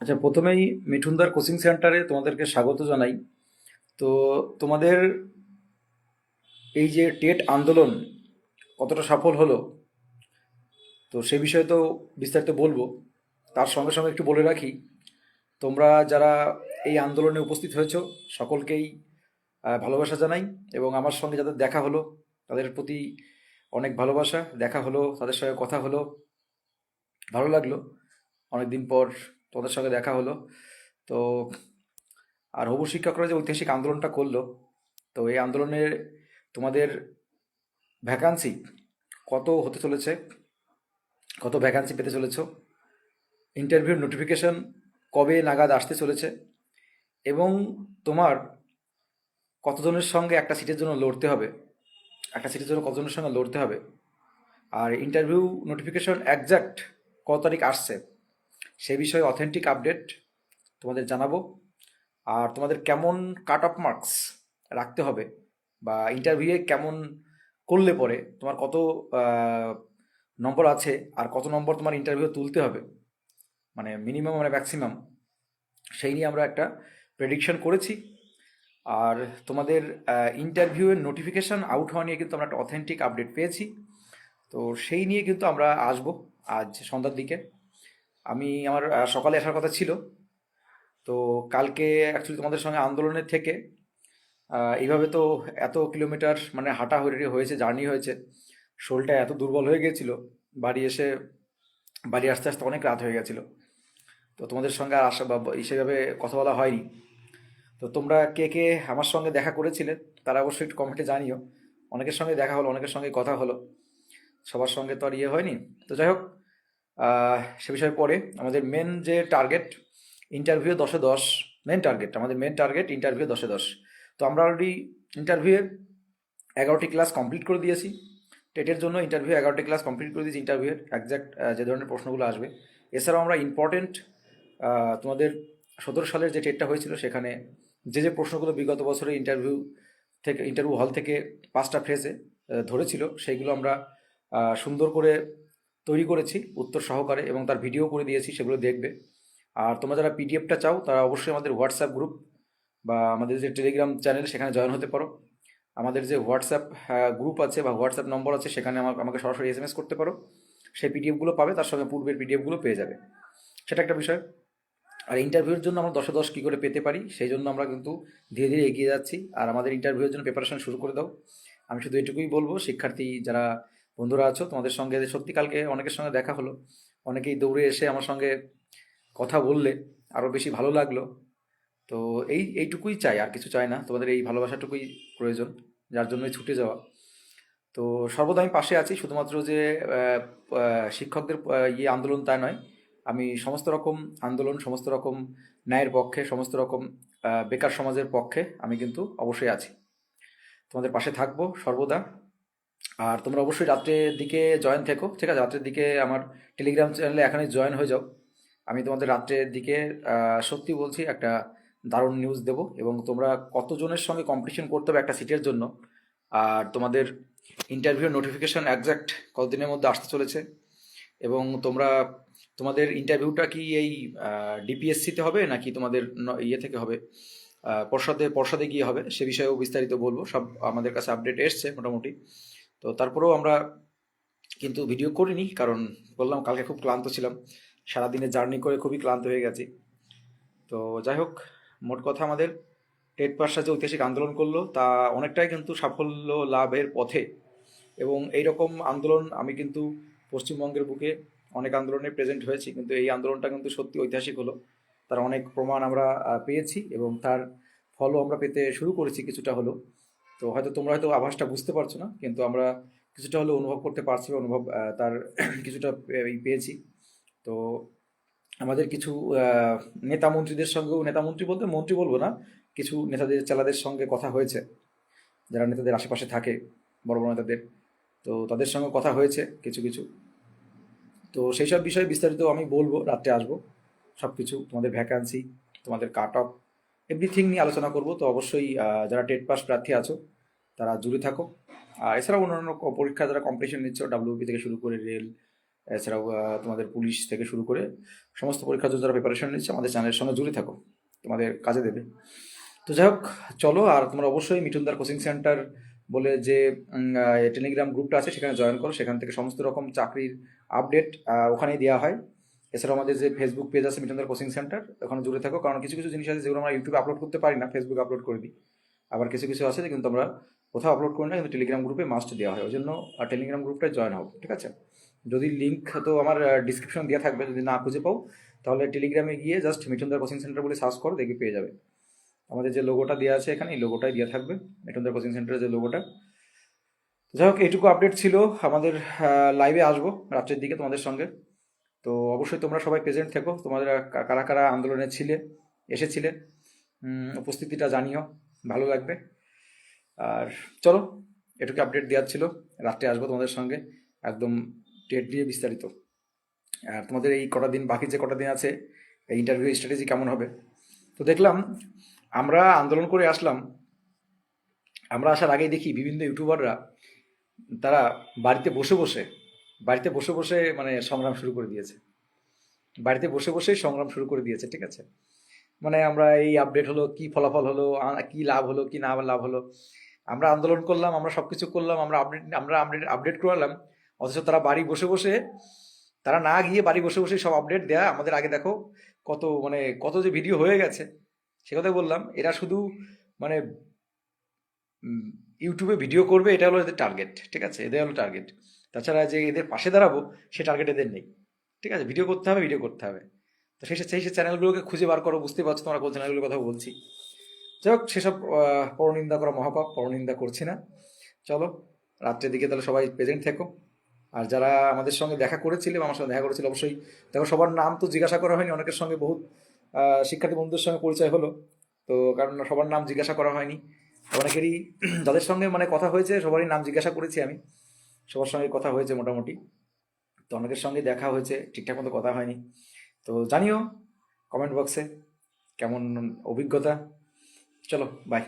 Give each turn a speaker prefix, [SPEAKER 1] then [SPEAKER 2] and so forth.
[SPEAKER 1] আচ্ছা প্রথমেই মিঠুনদার কোচিং সেন্টারে তোমাদেরকে স্বাগত জানাই। তো তোমাদের এই যে টেট আন্দোলন কতটা সফল হলো, তো সে বিষয়ে তো বিস্তারিত বলব। তার সঙ্গে সঙ্গে একটু বলে রাখি, তোমরা যারা এই আন্দোলনে উপস্থিত হয়েছ, সকলকেই ভালোবাসা জানাই এবং আমার সঙ্গে যাদের দেখা হলো, তাদের প্রতি অনেক ভালোবাসা। দেখা হলো, তাদের সঙ্গে কথা হলো, ভালো লাগল। অনেকদিন পর তোমাদের সঙ্গে দেখা হলো। তো আর হবু শিক্ষকরা যে ঐতিহাসিক আন্দোলনটা করল, তো এই আন্দোলনে তোমাদের ভ্যাকান্সি কত হতে চলেছে? কত ভ্যাকান্সি পেতে চলেছ? ইন্টারভিউর নোটিফিকেশন কবে নাগাদ আসতে চলেছে? এবং তোমার কতজনের সঙ্গে একটা সিটের জন্য লড়তে হবে? একটা সিটের জন্য কতজনের সঙ্গে লড়তে হবে? আর ইন্টারভিউ নোটিফিকেশন একজ্যাক্ট কত তারিখ আসছে? সে বিষয়ে অথেন্টিক আপডেট তোমাদের জানাব। আর তোমাদের কেমন কাট অফ মার্কস রাখতে হবে বা ইন্টারভিউয়ে কেমন করলে পরে তোমার কত নম্বর আছে আর কত নম্বর তোমার ইন্টারভিউ তুলতে হবে মানে মিনিমাম মানে ম্যাক্সিমাম সেই নিয়ে আমরা একটা প্রেডিকশন করেছি। আর তোমাদের ইন্টারভিউয়ের নোটিফিকেশান আউট হওয়া নিয়ে কিন্তু আমরা একটা অথেন্টিক আপডেট পেয়েছি। তো সেই নিয়ে কিন্তু আমরা আসব আজ সন্ধ্যার দিকে। আমি আমার সকালে আসার কথা ছিল। তো কালকে অ্যাকচুয়ালি তোমাদের সঙ্গে আন্দোলনের থেকে এইভাবে তো এত কিলোমিটার মানে হাঁটা হয়ে হয়েছে, জার্নি হয়েছে, শোলটা এত দুর্বল হয়ে গেছিল বাড়ি এসে, বাড়ি আসতে আসতে অনেক রাত হয়ে গেছিল। তো তোমাদের সঙ্গে আর আসা বা, সেভাবে কথা বলা হয়নি। তো তোমরা কে কে আমার সঙ্গে দেখা করেছিলে, তারা অবশ্যই একটু কমেন্টে জানিও। অনেকের সঙ্গে দেখা হলো, অনেকের সঙ্গে কথা হলো। সবার সঙ্গে তো আর ইয়ে হয়নি। তো যাই হোক সে বিষয়ে পরে আমাদের মেন যে টার্গেট ইন্টারভিউ দশে দশ মেন টার্গেট আমাদের মেন টার্গেট ইন্টারভিউ দশে দশ। তো আমরা অলরেডি ইন্টারভিউয়ে এগারোটি ক্লাস কমপ্লিট করে দিয়েছি। টেটের জন্য ইন্টারভিউ এগারোটি ক্লাস কমপ্লিট করে দিয়েছি ইন্টারভিউয়ের একজ্যাক্ট যে ধরনের প্রশ্নগুলো আসবে। এছাড়াও আমরা ইম্পর্টেন্ট তোমাদের সতেরো সালের যে টেটটা হয়েছিল সেখানে যে যে প্রশ্নগুলো বিগত বছরে ইন্টারভিউ থেকে ইন্টারভিউ হল থেকে পাঁচটা ফ্রেজে ধরেছিল, সেইগুলো আমরা সুন্দর করে তৈরি করেছি, উত্তর সহকারে এবং তার ভিডিও করে দিয়েছি, সেগুলো দেখবে। আর তোমরা যারা পিডিএফটা চাও, তারা অবশ্যই আমাদের হোয়াটসঅ্যাপ গ্রুপ বা আমাদের যে টেলিগ্রাম চ্যানেল সেখানে জয়েন হতে পারো। আমাদের যে হোয়াটসঅ্যাপ গ্রুপ আছে বা হোয়াটসঅ্যাপ নম্বর আছে, সেখানে আমাকে আমাকে সরাসরি এস এম এস করতে পারো। সেই পিডিএফগুলো পাবে, তার সঙ্গে পূর্বের পিডিএফগুলো পেয়ে যাবে। সেটা একটা বিষয়। আর ইন্টারভিউর জন্য আমরা দশে দশ কী করে পেতে পারি, সেই জন্য আমরা কিন্তু ধীরে ধীরে এগিয়ে যাচ্ছি। আর আমাদের ইন্টারভিউর জন্য প্রিপারেশন শুরু করে দাও। আমি শুধু এটুকুই বলব, শিক্ষার্থী যারা বন্ধুরা আছো? তোমাদের সঙ্গে সত্যি কালকে অনেকের সঙ্গে দেখা হলো। অনেকেই দৌড়ে এসে আমার সঙ্গে কথা বললে আরও বেশি ভালো লাগল। তো এই, এইটুকুই চাই, আর কিছু চাই না। তোমাদের এই ভালোবাসাটুকুই প্রয়োজন, যার জন্যই ছুটে যাওয়া। তো সর্বদা আমি পাশে আছি, শুধুমাত্র যে শিক্ষকদের ইয়ে আন্দোলন তা নয়। আমি সমস্ত রকম আন্দোলন, সমস্ত রকম ন্যায়ের পক্ষে, সমস্ত রকম বেকার সমাজের পক্ষে আমি কিন্তু অবশ্যই আছি। তোমাদের পাশে থাকব সর্বদা। আর তোমরা অবশ্যই রাত্রের দিকে জয়েন থেকো, ঠিক আছে? রাত্রের দিকে আমার টেলিগ্রাম চ্যানেলে এখানে জয়েন হয়ে যাও। আমি তোমাদের রাত্রের দিকে সত্যি বলছি একটা দারুণ নিউজ দেব এবং তোমরা কতজনের সঙ্গে কম্পিটিশন করতে হবে একটা সিটের জন্য। আর তোমাদের ইন্টারভিউ নোটিফিকেশন একজ্যাক্ট কতদিনের মধ্যে আসতে চলেছে এবং তোমরা, তোমাদের ইন্টারভিউটা কি এই ডিপিএসসিতে হবে নাকি তোমাদের ইয়ে থেকে হবে? পর্ষদে পর্ষদে গিয়ে হবে, সে বিষয়েও বিস্তারিত বলব। সব আমাদের কাছে আপডেট এসছে মোটামুটি। তো তারপরেও আমরা কিন্তু ভিডিও করিনি, কারণ বললাম কালকে খুব ক্লান্ত ছিলাম। সারাদিনে জার্নি করে খুবই ক্লান্ত হয়ে গেছি। তো যাই হোক, মোট কথা আমাদের, টেট পাসটা যে ঐতিহাসিক আন্দোলন করল, তা অনেকটাই কিন্তু সাফল্য লাভের পথে। এবং এই রকম আন্দোলন আমি কিন্তু পশ্চিমবঙ্গের বুকে অনেক আন্দোলনে প্রেজেন্ট হয়েছি, কিন্তু এই আন্দোলনটা কিন্তু সত্যি ঐতিহাসিক হলো। তার অনেক প্রমাণ আমরা পেয়েছি এবং তার ফলও আমরা পেতে শুরু করেছি কিছুটা হলো তো হয়তো তোমরা হয়তো আভাসটা বুঝতে পারছ না, কিন্তু আমরা কিছুটা হলেও অনুভব করতে পারছি অনুভব তার কিছুটা পেয়েছি। তো আমাদের কিছু নেতা মন্ত্রীদের সঙ্গেও, নেতা মন্ত্রী বলতে মন্ত্রী বলব না, কিছু নেতাদের, চেলাদের সঙ্গে কথা হয়েছে। যারা নেতাদের আশেপাশে থাকে, বড় বড় নেতাদের, তো তাদের সঙ্গে কথা হয়েছে কিছু কিছু। তো সেই সব বিষয়ে বিস্তারিত আমি বলব, রাত্রে আসব। সব কিছু তোমাদের ভ্যাকান্সি তোমাদের কাট অফ এভরিথিং নিয়ে আলোচনা করব, তো অবশ্যই যারা টেট পাস প্রার্থী আছো, তারা জুড়ে থাকো। আর এছাড়াও অন্যান্য পরীক্ষা যারা কম্পিটিশন নিচ্ছ ডাব্লিউপি থেকে শুরু করে রেল, এছাড়াও তোমাদের পুলিশ থেকে শুরু করে সমস্ত পরীক্ষার জন্য যারা প্রিপারেশন নিচ্ছে, আমাদের চ্যানেলের সঙ্গে জুড়ে থাকো, তোমাদের কাজে দেবে। তো যাই হোক, চলো, আর তোমরা অবশ্যই মিঠুনদার কোচিং সেন্টার বলে যে টেলিগ্রাম গ্রুপটা আছে, সেখানে জয়েন করো, সেখান থেকে সমস্ত রকম চাকরির আপডেট ওখানেই দেওয়া হয়। এছাড়াও আমাদের যে ফেসবুক পেজ আছে মিঠুনদার কোচিং সেন্টার ওখানে জুড়ে থাকো। কারণ কিছু কিছু জিনিস আছে যেগুলো আমরা ইউটিউবে আপলোড করতে পারি না ফেসবুকে আপলোড করে দিই। আবার কিছু কিছু আছে কিন্তু আমরা কোথাও আপলোড করি না, কিন্তু টেলিগ্রাম গ্রুপে মাস্ট দেওয়া হয়। ওই জন্য টেলিগ্রাম গ্রুপটায় জয়েন হব, ঠিক আছে? যদি লিঙ্ক তো আমার ডিসক্রিপশন দেওয়া থাকবে, যদি না খুঁজে পাও, তাহলে টেলিগ্রামে গিয়ে জাস্ট মিঠুনদার কোচিং সেন্টার বলে সার্চ করো, দেখে পেয়ে যাবে। আমাদের যে লোগোটা দেওয়া আছে এখানে, এই লোগোটাই দেওয়া থাকবে মিঠুনদার কোচিং সেন্টারের যে লোগোটা যাই হোক, এইটুকু আপডেট ছিল। আমাদের লাইভে আসব, রাত্রের দিকে তোমাদের সঙ্গে। তো অবশ্যই তোমরা সবাই প্রেজেন্ট থেকো। তোমাদের কারা কারা আন্দোলনে ছিলে, এসেছিলে উপস্থিতিটা জানিও, ভালো লাগবে। আর চলো, এটুকু আপডেট দেওয়ার ছিল। রাত্রে আসব তোমাদের সঙ্গে, একদম ডেট দিয়ে বিস্তারিত। আর তোমাদের এই কটা দিন, বাকি যে কটা দিন আছে, এই ইন্টারভিউ স্ট্র্যাটেজি কেমন হবে? তো দেখলাম, আমরা আন্দোলন করে আসলাম। আমরা আসার আগেই দেখি বিভিন্ন ইউটিউবাররা তারা বাড়িতে বসে বসে বাড়িতে বসে বসে মানে সংগ্রাম শুরু করে দিয়েছে। বাড়িতে বসে বসেই সংগ্রাম শুরু করে দিয়েছে, ঠিক আছে? মানে আমরা এই আপডেট হলো, কি ফলাফল হলো কি লাভ হলো, কি না লাভ হলো। আমরা আন্দোলন করলাম, আমরা সব কিছু করলাম, আমরা আপডেট আমরা আপডেট আপডেট করালাম। অথচ তারা বাড়ি বসে বসে, তারা না গিয়ে বাড়ি বসে বসে সব আপডেট দেয়া। আমাদের আগে দেখো কত মানে কত যে ভিডিও হয়ে গেছে, সে কথাই বললাম। এরা শুধু মানে ইউটিউবে ভিডিও করবে, এটা হলো এদের টার্গেট ঠিক আছে? এদের হলো টার্গেট তাছাড়া যে এদের পাশে দাঁড়াবো, সে টার্গেট এদের নেই। ঠিক আছে? ভিডিও করতে হবে ভিডিও করতে হবে। তো সেই সেই সেই চ্যানেলগুলোকে খুঁজে বার করো বুঝতে পারছ তোমরা কোন চ্যানেলগুলোর কথা বলছি। যাই হোক, সেসব পরনিন্দা করা মহাপাপ, পরনিন্দা করছি না। চলো, রাত্রের দিকে তাহলে সবাই প্রেজেন্ট থেকো। আর যারা আমাদের সঙ্গে দেখা করেছিল আমার সঙ্গে দেখা করেছিল, অবশ্যই দেখো, সবার নাম তো জিজ্ঞাসা করা হয়নি, অনেকের সঙ্গে বহুত শিক্ষার্থী বন্ধুদের সঙ্গে পরিচয় হলো। তো কারণ সবার নাম জিজ্ঞাসা করা হয়নি। অনেকেরই যাদের সঙ্গে মানে কথা হয়েছে, সবারই নাম জিজ্ঞাসা করেছি আমি। সবার সঙ্গে কথা হয়েছে মোটামুটি। তো অনেকের সঙ্গে দেখা হয়েছে, ঠিকঠাক মতো কথা হয়নি। তো জানিও কমেন্ট বক্সে কেমন অভিজ্ঞতা। চলো বাই